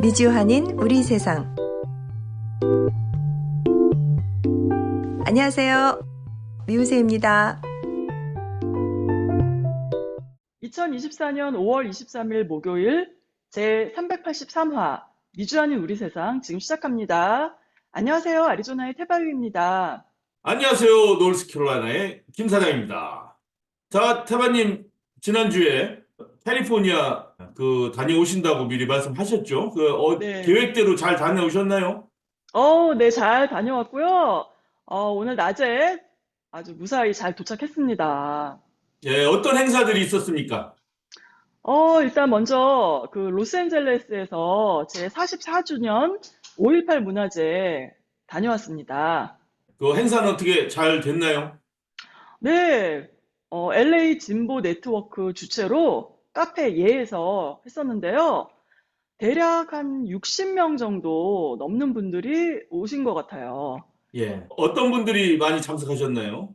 미주한인 우리 세상. 안녕하세요. 미우새입니다. 2024년 5월 23일 목요일 제 383화 미주한인 우리 세상 지금 시작합니다. 안녕하세요. 아리조나의 태바유입니다. 안녕하세요. 노스캐롤라이나의 김 사장입니다. 자, 태바님, 지난주에 캘리포니아 그 다녀오신다고 미리 말씀하셨죠? 그 어, 네. 계획대로 잘 다녀오셨나요? 어, 네, 잘 다녀왔고요. 어, 오늘 낮에 아주 무사히 잘 도착했습니다. 예, 어떤 행사들이 있었습니까? 어, 일단 먼저 그 로스앤젤레스에서 제 44주년 5.18 문화제 다녀왔습니다. 그 행사는 어떻게 잘 됐나요? 네, 어, LA 진보 네트워크 주최로 카페 예에서 했었는데요. 대략 한 60명 정도 넘는 분들이 오신 것 같아요. 예. 어떤 분들이 많이 참석하셨나요?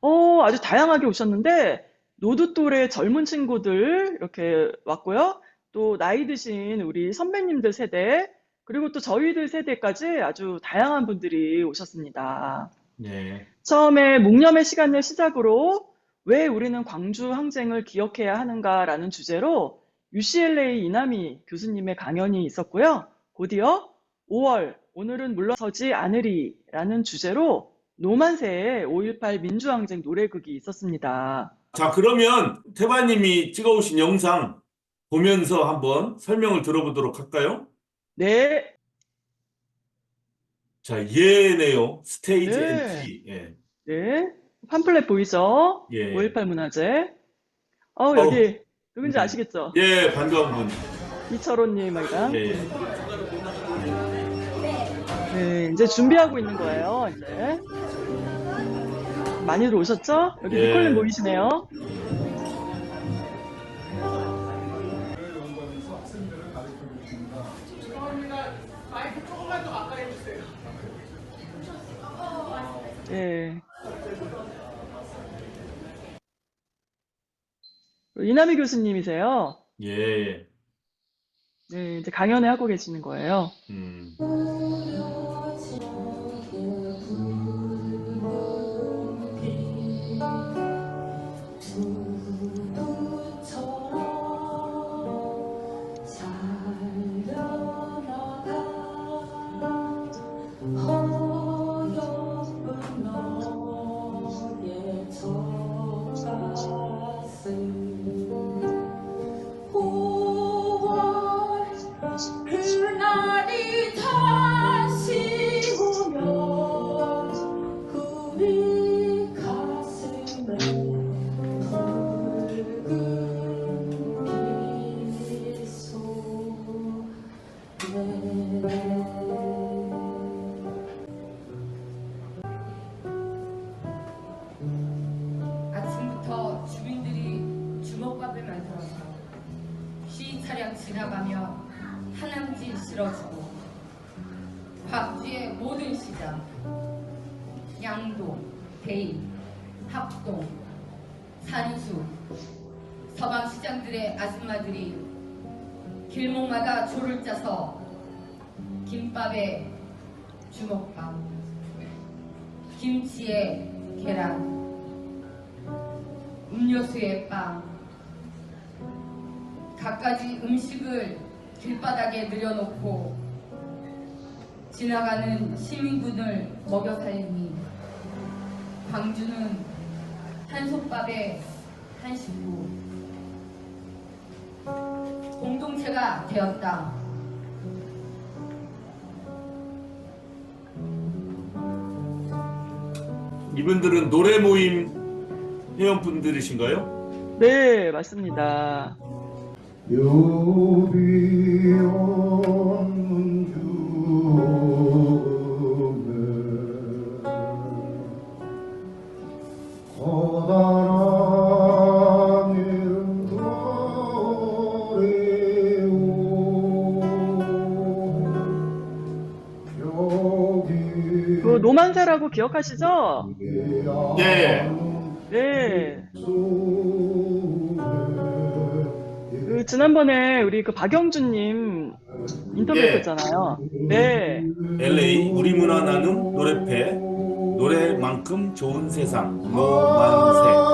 어, 아주 다양하게 오셨는데, 노두 또래 젊은 친구들 이렇게 왔고요. 또 나이 드신 우리 선배님들 세대, 그리고 또 저희들 세대까지 아주 다양한 분들이 오셨습니다. 네. 처음에 묵념의 시간을 시작으로 왜 우리는 광주 항쟁을 기억해야 하는가라는 주제로 UCLA 이남희 교수님의 강연이 있었고요. 곧이어 5월 오늘은 물러서지 않으리라는 주제로 노만세의 5.18 민주항쟁 노래극이 있었습니다. 자, 그러면 태바님이 찍어오신 영상 보면서 한번 설명을 들어보도록 할까요? 네, 자, 얘네요. 스테이지 네. NT. 예. 네. 팜플렛 보이죠? 예. 5.18 문화제. 어, 여기 누군지 네. 아시겠죠? 예, 반가운 분. 이철호님이랑. 예. 네, 이제 준비하고 있는 거예요, 이제. 많이들 오셨죠? 여기 예. 니콜님 보이시네요. 이남희 교수님이세요. 예. 네, 이제 강연회 하고 계시는 거예요. 음. 김치에 계란, 음료수에 빵, 갖가지 음식을 길바닥에 늘여놓고 지나가는 시민군을 먹여 살리니 광주는 한솥밥에 한식구 공동체가 되었다. 이분들은 노래 모임 회원분들이신가요? 네, 맞습니다. 요비온 기억하시죠? 예. 네. 그그 지난번에 우리 그 박영준님 인터뷰했잖아요. 네. LA 우리 문화 나눔 노래패 노래만큼 좋은 세상 노만세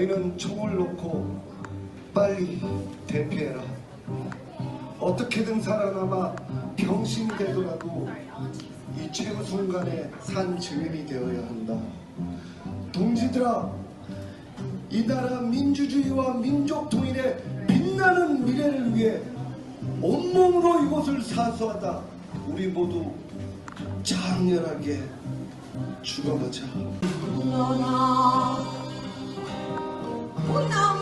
너희는 총을 놓고 빨리 대피해라. 어떻게든 살아남아 병신이 되더라도 이 최후 순간에 산 증인이 되어야 한다. 동지들아 이 나라 민주주의와 민족 통일의 빛나는 미래를 위해 온몸으로 이곳을 사수하다. 우리 모두 장렬하게 죽어보자 너나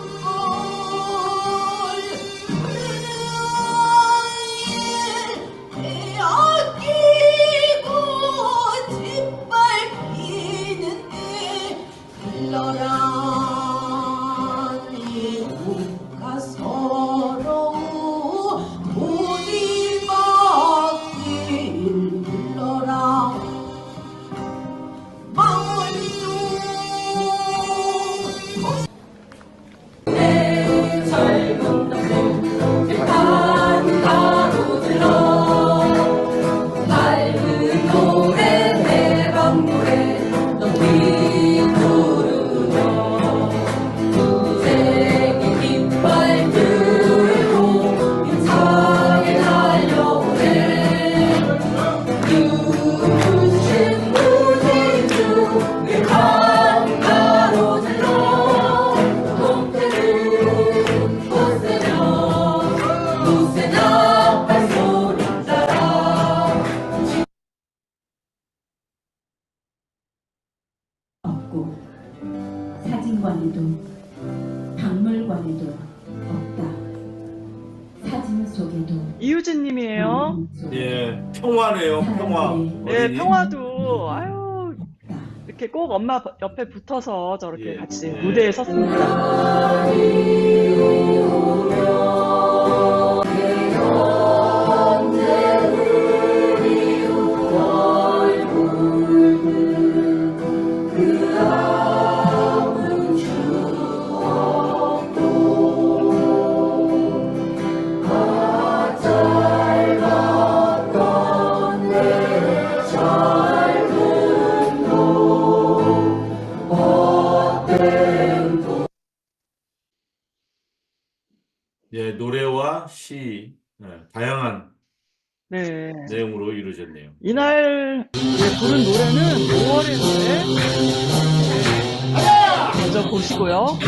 평화네요 평화 네, 어린이. 평화도 아유. 이렇게 꼭 엄마 옆에 붙어서 저렇게 예. 같이 예. 무대에 섰습니다. 시 예, 다양한 네. 내용으로 이루어졌네요 이날 예, 부른 노래는 5월의 노래. 네. 먼저 보시고요.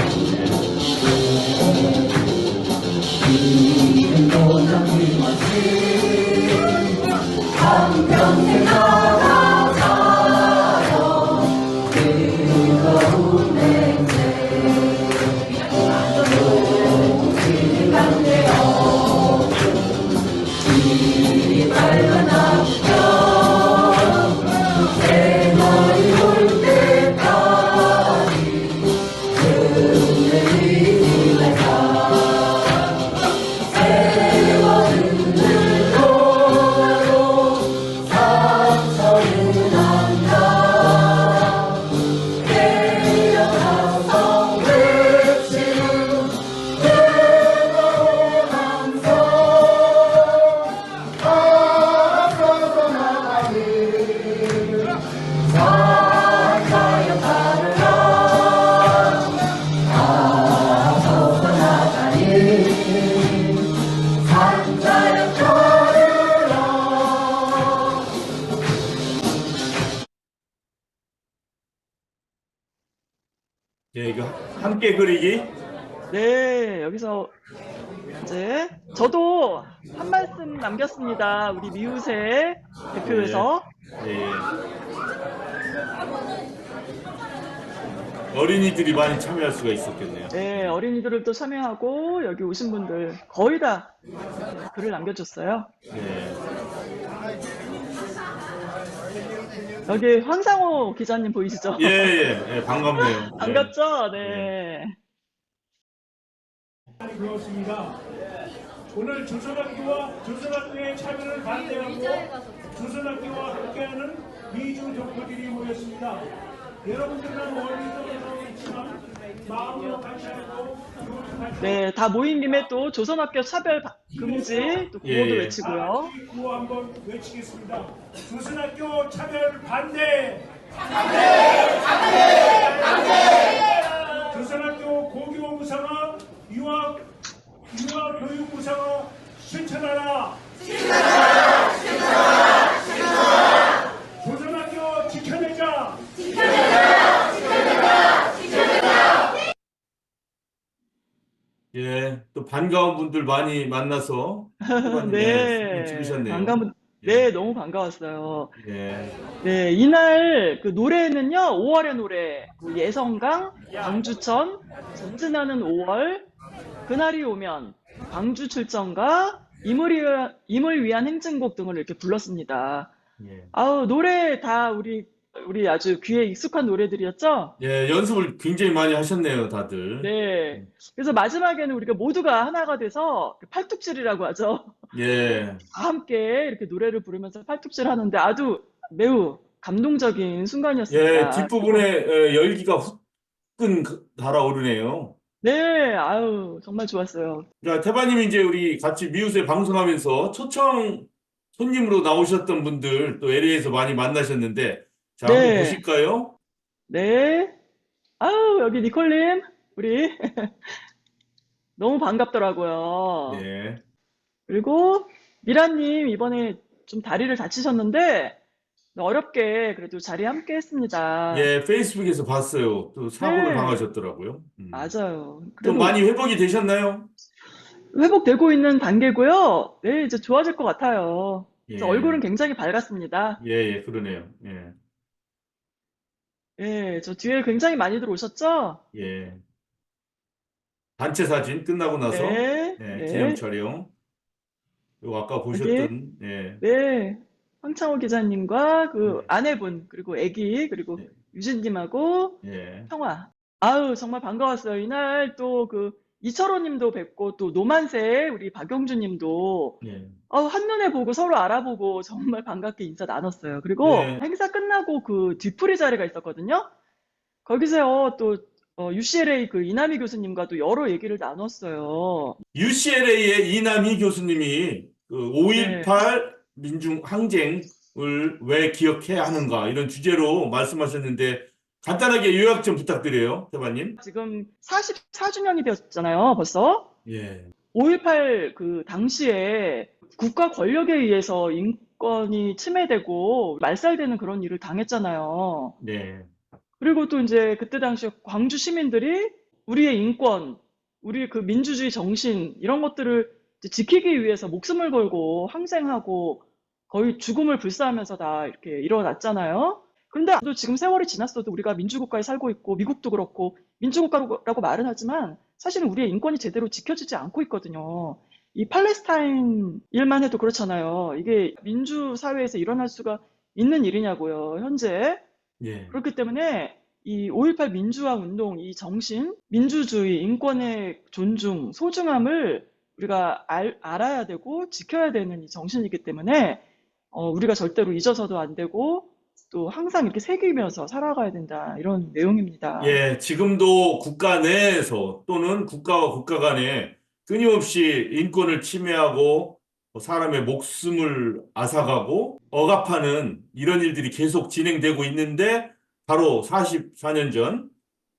예 이거 함께 그리기 네, 여기서 이제 저도 한 말씀 남겼습니다. 우리 미우새 대표에서. 예, 예. 어린이들이 많이 참여할 수가 있었겠네요 네, 어린이들을 또 참여하고 여기 오신 분들 거의 다 글을 남겨줬어요. 예. 여기 황상호 기자님 보이시죠? 예, 예, 예, 반갑네요. 반갑죠? 네. 그렇습니다. 오늘 조선학교와 조선학교의 참여를 반대하고 조선학교와 함께하는 미주 덕후들이 모였습니다. 여러분들은 멀리서 있지만 같이 하고 네, 다 모인 김에 또 조선학교 차별 바- 금지 또 구호도 예, 예. 외치고요. 구호 한번 외치겠습니다. 조선학교 차별 반대. 조선학교 고교 무상화 유학 유학 교육 무상화 실천하라. 조선학교 지켜내자. 예, 또 반가운 분들 많이 만나서 태반님, 네, 사진 찍으셨네요. 반가운, 예. 네, 너무 반가웠어요. 예, 네, 이날 그 노래는요, 5월의 노래, 뭐 예성강, 광주천, 전진하는 5월, 그날이 오면, 광주 출정가, 임을 위한, 임을 위한 행진곡 등을 이렇게 불렀습니다. 예. 아우, 노래 다 우리, 우리 아주 귀에 익숙한 노래들이었죠? 예, 연습을 굉장히 많이 하셨네요, 다들. 네. 그래서 마지막에는 우리가 모두가 하나가 돼서 그 팔뚝질이라고 하죠. 예, 다 함께 이렇게 노래를 부르면서 팔뚝질 하는데 아주 매우 감동적인 순간이었습니다. 예, 뒷부분에 예, 열기가 후끈 그- 달아오르네요. 네, 아유, 정말 좋았어요. 자, 태바님이 이제 우리 같이 미우새 방송하면서 초청 손님으로 나오셨던 분들 또 LA에서 많이 만나셨는데, 자, 한번 네. 보실까요? 네. 아유, 여기 니콜님, 우리. 너무 반갑더라고요. 예, 그리고 미라님, 이번에 좀 다리를 다치셨는데, 어렵게 그래도 자리 함께 했습니다. 예, 페이스북에서 봤어요. 또 사고를 네. 당하셨더라고요. 음. 맞아요. 좀 그래도 많이 회복이 되셨나요? 회복되고 있는 단계고요. 네, 이제 좋아질 것 같아요. 예, 그래서 얼굴은 굉장히 밝았습니다. 예, 예, 그러네요. 예, 예, 저 뒤에 굉장히 많이들 오셨죠? 예. 단체 사진 끝나고 나서 네, 예, 네, 기념 촬영. 요 아까 보셨던 예, 네. 황창호 기자님과 그 네. 아내분, 그리고 아기, 그리고 네. 유진님하고 예, 평화. 아유, 정말 반가웠어요. 이날 또 그 이철호 님도 뵙고 또 노만세 우리 박용주 님도 예. 어, 한눈에 보고 서로 알아보고 정말 반갑게 인사 나눴어요. 그리고 네. 행사 끝나고 그 뒤풀이 자리가 있었거든요. 거기서 또 어, UCLA 그 이남희 교수님과 또 여러 얘기를 나눴어요. UCLA의 이남희 교수님이 그 네. 5.18 민중 항쟁을 왜 기억해야 하는가 이런 주제로 말씀하셨는데 간단하게 요약 좀 부탁드려요, 대반님. 지금 44주년이 되었잖아요, 벌써. 예, 5.18 그 당시에 국가 권력에 의해서 인권이 침해되고 말살되는 그런 일을 당했잖아요. 네, 그리고 또 이제 그때 당시에 광주 시민들이 우리의 인권, 우리 그 민주주의 정신 이런 것들을 지키기 위해서 목숨을 걸고 항쟁하고 거의 죽음을 불사하면서 다 이렇게 일어났잖아요. 그런데 또 지금 세월이 지났어도 우리가 민주국가에 살고 있고 미국도 그렇고 민주국가라고 말은 하지만 사실은 우리의 인권이 제대로 지켜지지 않고 있거든요. 이 팔레스타인 일만 해도 그렇잖아요. 이게 민주 사회에서 일어날 수가 있는 일이냐고요, 현재. 예, 그렇기 때문에 이 5.18 민주화 운동, 이 정신, 민주주의, 인권의 존중, 소중함을 우리가 알, 알아야 되고 지켜야 되는 이 정신이기 때문에 어, 우리가 절대로 잊어서도 안 되고 또 항상 이렇게 새기면서 살아가야 된다 이런 내용입니다. 예, 지금도 국가 내에서 또는 국가와 국가 간에 끊임없이 인권을 침해하고 사람의 목숨을 앗아가고 억압하는 이런 일들이 계속 진행되고 있는데 바로 44년 전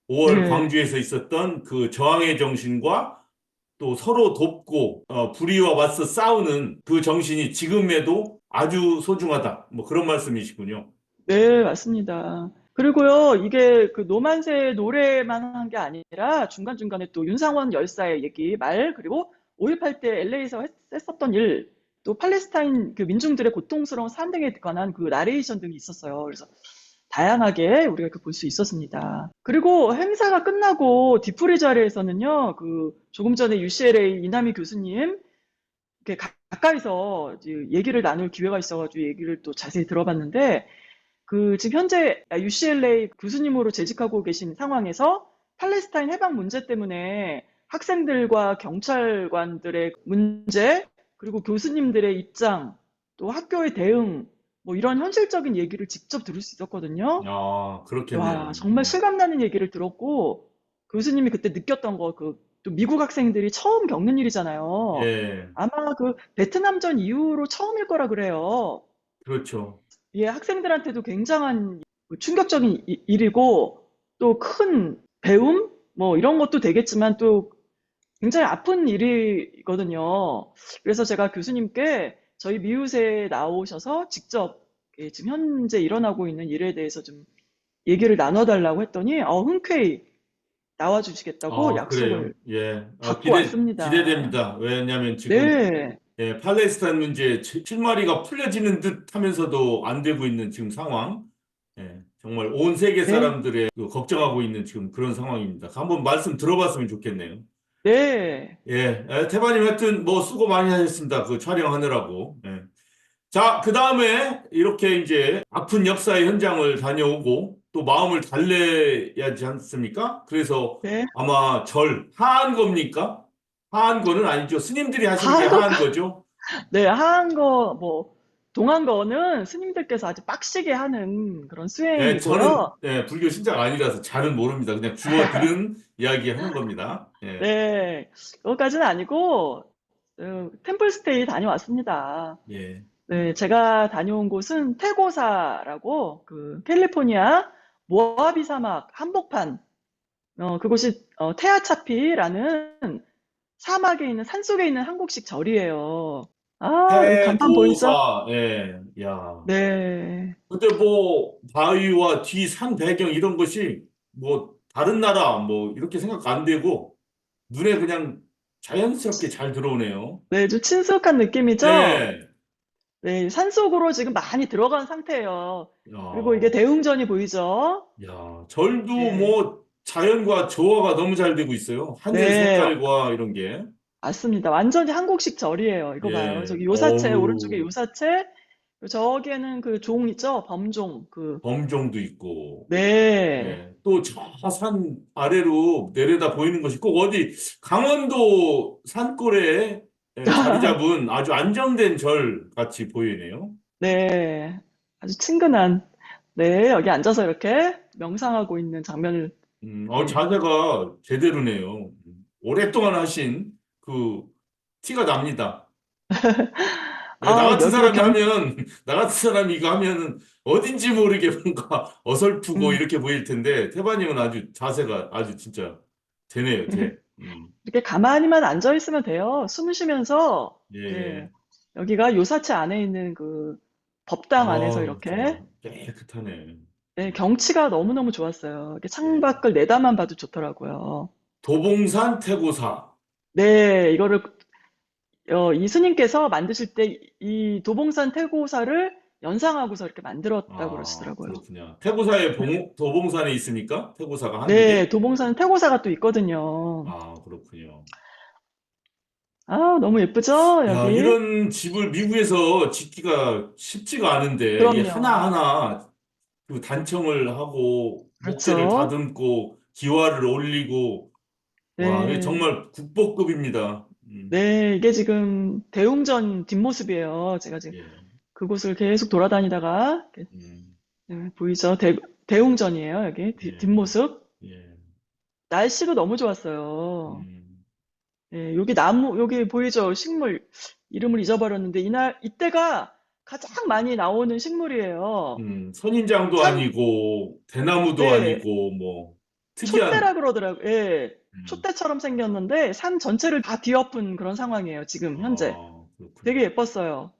5월 네. 광주에서 있었던 그 저항의 정신과 또 서로 돕고 어, 불의와 맞서 싸우는 그 정신이 지금에도 아주 소중하다. 뭐 그런 말씀이시군요. 네, 맞습니다. 그리고요, 이게 그 노만세 노래만 한 게 아니라 중간중간에 또 윤상원 열사의 얘기, 말, 그리고 5.18 때 LA에서 했었던 일, 또 팔레스타인 그 민중들의 고통스러운 삶 등에 관한 그 나레이션 등이 있었어요. 그래서 다양하게 우리가 그볼수 있었습니다. 그리고 행사가 끝나고 뒤풀이 자리에서는요, 그 조금 전에 UCLA 이남희 교수님 이렇게 가- 가까이서 얘기를 나눌 기회가 있어가지고 얘기를 또 자세히 들어봤는데, 그 지금 현재 UCLA 교수님으로 재직하고 계신 상황에서 팔레스타인 해방 문제 때문에 학생들과 경찰관들의 문제, 그리고 교수님들의 입장, 또 학교의 대응, 뭐 이런 현실적인 얘기를 직접 들을 수 있었거든요. 아, 그렇겠네요. 와, 정말 실감나는 얘기를 들었고, 교수님이 그때 느꼈던 거, 그, 또 미국 학생들이 처음 겪는 일이잖아요. 예, 아마 그 베트남전 이후로 처음일 거라 그래요. 그렇죠. 예, 학생들한테도 굉장한 그 충격적인 이- 일이고, 또 큰 배움? 뭐 이런 것도 되겠지만 또 굉장히 아픈 일이거든요. 그래서 제가 교수님께 저희 미우새에 나오셔서 직접 예, 지금 현재 일어나고 있는 일에 대해서 좀 얘기를 나눠달라고 했더니, 어, 흔쾌히 나와주시겠다고 아, 약속을. 예. 아, 받고 기대, 왔습니다. 기대됩니다. 왜냐하면 지금 네, 예, 팔레스타인 문제 실마리가 풀려지는 듯 하면서도 안 되고 있는 지금 상황. 예, 정말 온 세계 네. 사람들의 그 걱정하고 있는 지금 그런 상황입니다. 한번 말씀 들어봤으면 좋겠네요. 네. 예, 에, 태바님 하여튼 뭐 수고 많이 하셨습니다. 그 촬영하느라고. 예. 자, 그 다음에 이렇게 이제 아픈 역사의 현장을 다녀오고 또 마음을 달래야 하지 않습니까? 그래서 네. 아마 절, 하한 겁니까? 하한 거는 아니죠. 스님들이 하시는 게 하한 거- 거죠. 네, 하한 거, 뭐, 동한 거는 스님들께서 아주 빡시게 하는 그런 예, 저는 수행이고요. 예, 불교 신자가 아니라서 잘은 모릅니다. 그냥 주워 들은 이야기 하는 겁니다. 예. 네, 그것까지는 아니고, 어, 템플스테이 다녀왔습니다. 예. 네, 제가 다녀온 곳은 테고사라고, 그, 캘리포니아 모하비 사막 한복판, 어, 그곳이, 어, 테아차피라는 사막에 있는, 산 속에 있는 한국식 절이에요. 아, 이 간판 보이죠? 태고사, 예, 야. 네. 근데 뭐 바위와 뒤 산 배경 이런 것이 뭐 다른 나라 뭐 이렇게 생각 안 되고 눈에 그냥 자연스럽게 잘 들어오네요. 네, 좀 친숙한 느낌이죠? 네. 네, 산속으로 지금 많이 들어간 상태예요. 야, 그리고 이게 대웅전이 보이죠? 야, 절도 네. 뭐 자연과 조화가 너무 잘 되고 있어요. 하늘 네. 색깔과 이런 게. 맞습니다. 완전히 한국식 절이에요. 이거 예. 봐요. 저기 요사체, 어우. 오른쪽에 요사체, 저기에는 그 종 있죠? 범종. 그, 범종도 있고. 네. 네. 또저 산 아래로 내려다 보이는 것이 꼭 어디 강원도 산골에 예, 자리 잡은 아주 안정된 절 같이 보이네요. 네. 아주 친근한, 네, 여기 앉아서 이렇게 명상하고 있는 장면을, 음, 어, 자세가 제대로네요. 음, 오랫동안 하신 그 티가 납니다. 네, 아, 나 같은 여기 사람이 경- 하면, 나 같은 사람이 이거 하면은 어딘지 모르게 뭔가 어설프고 음. 이렇게 보일 텐데, 태반님은 아주 자세가 아주 진짜 되네요, 돼. 음, 이렇게 가만히만 앉아 있으면 돼요. 숨 쉬면서, 예. 네. 여기가 요사체 안에 있는 그 법당 안에서 아, 이렇게 정말 깨끗하네. 네, 경치가 너무너무 좋았어요. 이렇게 창밖을 내다만 봐도 좋더라고요. 도봉산 태고사. 네, 이거를 어, 이 스님께서 만드실 때 이 도봉산 태고사를 연상하고서 이렇게 만들었다고 아, 그러시더라고요. 그렇군요. 태고사에 봉, 도봉산에 있습니까? 태고사가 네, 한국에? 도봉산 태고사가 또 있거든요. 아, 그렇군요. 아, 너무 예쁘죠? 야, 여기. 이런 집을 미국에서 짓기가 쉽지가 않은데, 이게 그럼요. 하나하나 그 단청을 하고, 그렇죠. 목재를 다듬고, 기와를 올리고, 와, 네. 이게 정말 국보급입니다. 음, 네, 이게 지금 대웅전 뒷모습이에요. 제가 지금 예, 그곳을 계속 돌아다니다가 이렇게, 음, 네, 보이죠? 대, 대웅전이에요. 여기 뒤- 예. 뒷모습. 예, 날씨도 너무 좋았어요. 음, 예, 여기 나무, 여기 보이죠? 식물. 이름을 잊어버렸는데, 이날, 이때가 가장 많이 나오는 식물이에요. 음, 선인장도 참- 아니고, 대나무도 네. 아니고, 뭐, 특이한, 촛대라 그러더라고요. 예, 음, 촛대처럼 생겼는데, 산 전체를 다 뒤엎은 그런 상황이에요, 지금, 현재. 아, 그렇군요. 되게 예뻤어요.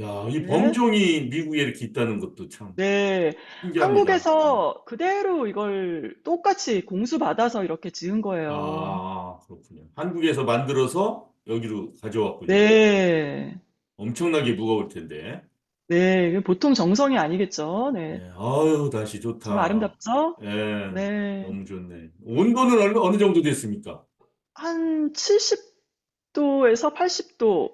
야, 이 네. 범종이 미국에 이렇게 있다는 것도 참 네, 신기합니다. 한국에서 그대로 이걸 똑같이 공수받아서 이렇게 지은 거예요. 아, 그렇군요. 한국에서 만들어서 여기로 가져왔군요. 네, 엄청나게 무거울 텐데. 네, 이게 보통 정성이 아니겠죠. 네, 네, 아유, 날씨 좋다. 정말 아름답죠? 예, 네, 너무 좋네. 온도는 어느, 어느 정도 됐습니까? 한 70도에서 80도.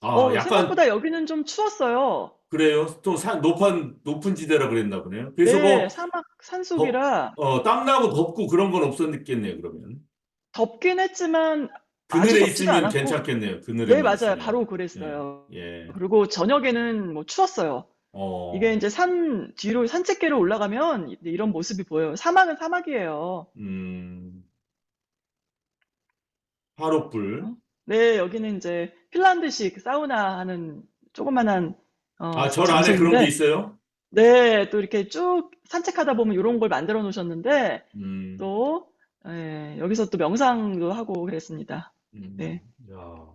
아, 어, 약간 생각보다 여기는 좀 추웠어요. 그래요. 좀 산, 높은, 높은 지대라 그랬나 보네요. 그래서 네, 뭐, 사막 산속이라 어, 땀나고 덥고 그런 건 없었겠네요, 그러면. 덥긴 했지만 그늘에 있으면. 괜찮겠네요. 그늘에 네, 맞아요. 바로 그랬어요. 예. 그리고 저녁에는 뭐 추웠어요. 어. 이게 이제 산 뒤로 산책길을 올라가면 이- 이런 모습이 보여요. 사막은 사막이에요. 음. 화롯불. 네, 여기는 이제 핀란드식 사우나 하는 조그만한 어, 아, 절 안에 그런 게 있어요? 네, 또 이렇게 쭉 산책하다 보면 이런 걸 만들어 놓으셨는데 음. 또 예, 여기서 또 명상도 하고 그랬습니다. 음. 네. 야.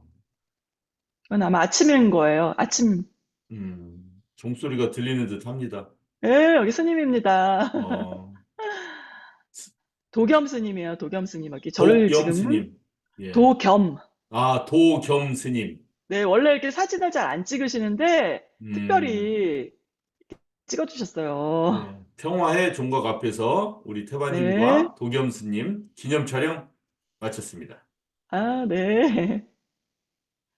그건 아마 아침인 거예요. 아침. 음. 종소리가 들리는 듯 합니다. 예, 여기 스님입니다. 어. 도겸 스님이에요. 도겸 스님. 여기 저를 도겸 지금은 스님. 예. 도겸. 아, 도겸 스님. 네, 원래 이렇게 사진을 잘 안 찍으시는데 음. 특별히 찍어주셨어요. 네. 평화의 종각 앞에서 우리 태바님과 네. 도겸 스님 기념 촬영 마쳤습니다. 아, 네.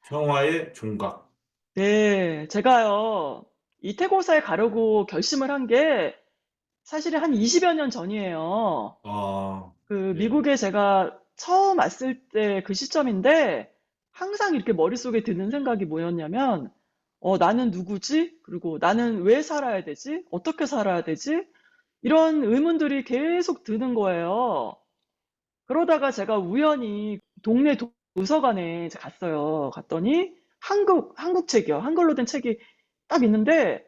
평화의 종각. 네, 제가요, 이 태고사에 가려고 결심을 한 게 사실은 한 20여 년 전이에요. 아, 그 네. 미국에 제가 처음 왔을 때 그 시점인데 항상 이렇게 머릿속에 드는 생각이 뭐였냐면, 어, 나는 누구지? 그리고 나는 왜 살아야 되지? 어떻게 살아야 되지? 이런 의문들이 계속 드는 거예요. 그러다가 제가 우연히 동네 도- 도서관에 갔어요. 갔더니 한국, 한국 책이요. 한글로 된 책이 딱 있는데,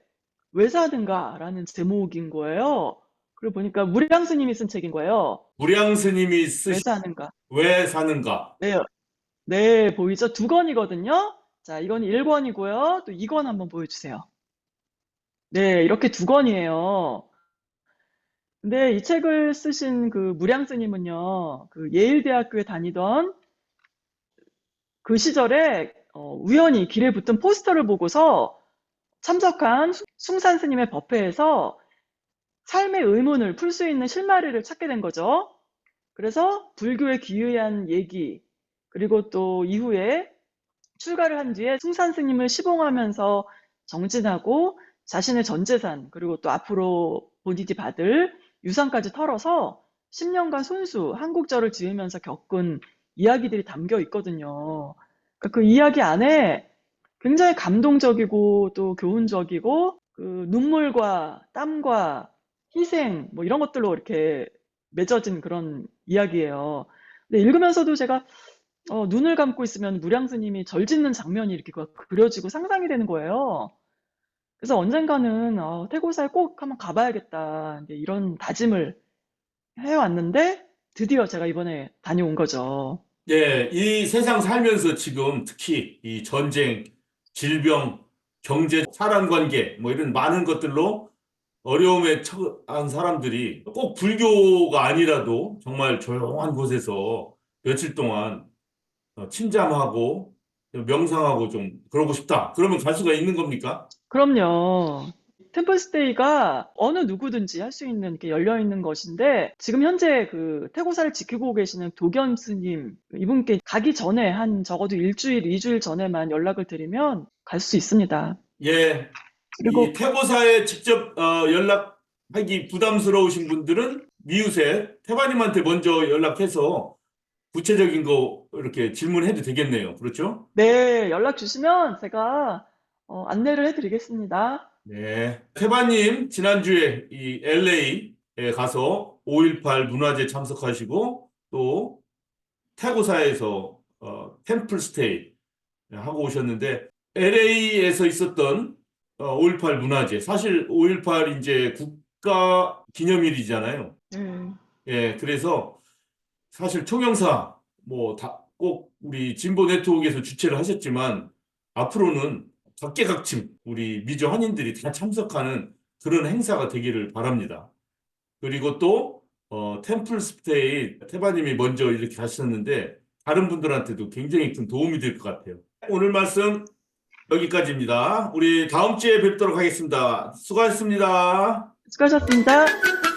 왜 사는가 라는 제목인 거예요. 그리고 보니까 무량 스님이 쓴 책인 거예요. 무량 스님이 왜 쓰신 사는가? 왜 사는가? 네, 네, 보이죠? 두 권이거든요. 자, 이건 1권이고요. 또 2권 한번 보여주세요. 네, 이렇게 두 권이에요. 근데 이 책을 쓰신 그 무량 스님은요, 그 예일대학교에 다니던 그 시절에 어, 우연히 길에 붙은 포스터를 보고서 참석한 숭- 숭산 스님의 법회에서 삶의 의문을 풀 수 있는 실마리를 찾게 된 거죠. 그래서 불교에 기여한 얘기, 그리고 또 이후에 출가를 한 뒤에 숭산 스님을 시봉하면서 정진하고 자신의 전 재산, 그리고 또 앞으로 본인이 받을 유산까지 털어서 10년간 순수 한국절을 지으면서 겪은 이야기들이 담겨 있거든요. 그러니까 그 이야기 안에 굉장히 감동적이고 또 교훈적이고 그 눈물과 땀과 희생 뭐 이런 것들로 이렇게 맺어진 그런 이야기예요. 근데 읽으면서도 제가 어, 눈을 감고 있으면 무량 스님이 절 짓는 장면이 이렇게 그- 그려지고 상상이 되는 거예요. 그래서 언젠가는 어, 태고사에 꼭 한번 가봐야겠다 이런 다짐을 해왔는데 드디어 제가 이번에 다녀온 거죠. 예, 이 세상 살면서 지금 특히 이 전쟁, 질병, 경제, 사람 관계, 뭐 이런 많은 것들로 어려움에 처한 사람들이 꼭 불교가 아니라도 정말 조용한 곳에서 며칠 동안 어, 침잠하고 명상하고 좀 그러고 싶다. 그러면 갈 수가 있는 겁니까? 그럼요. 템플스테이가 어느 누구든지 할 수 있는 이렇게 열려 있는 것인데 지금 현재 그 태고사를 지키고 계시는 도겸 스님 이분께 가기 전에 한 적어도 일주일, 이주일 전에만 연락을 드리면 갈 수 있습니다. 예, 그리고 이 태고사에 직접 어, 연락하기 부담스러우신 분들은 미우새 태바님한테 먼저 연락해서 구체적인 거 이렇게 질문해도 되겠네요. 그렇죠? 네, 연락 주시면 제가 어, 안내를 해드리겠습니다. 네. 태바님, 지난주에 이 LA에 가서 5.18 문화제 참석하시고 또 태고사에서 어, 템플 스테이 하고 오셨는데 LA에서 있었던 어, 5.18 문화제 사실 5.18 이제 국가 기념일이잖아요. 네. 예, 그래서 사실 총영사 뭐 다 꼭 우리 진보 네트워크에서 주최를 하셨지만 앞으로는 각계각층 우리 미주 한인들이 다 참석하는 그런 행사가 되기를 바랍니다. 그리고 또 어, 템플 스테이 태바님이 먼저 이렇게 가셨는데 다른 분들한테도 굉장히 큰 도움이 될 것 같아요. 오늘 말씀 여기까지입니다. 우리 다음 주에 뵙도록 하겠습니다. 수고하셨습니다. 수고하셨습니다.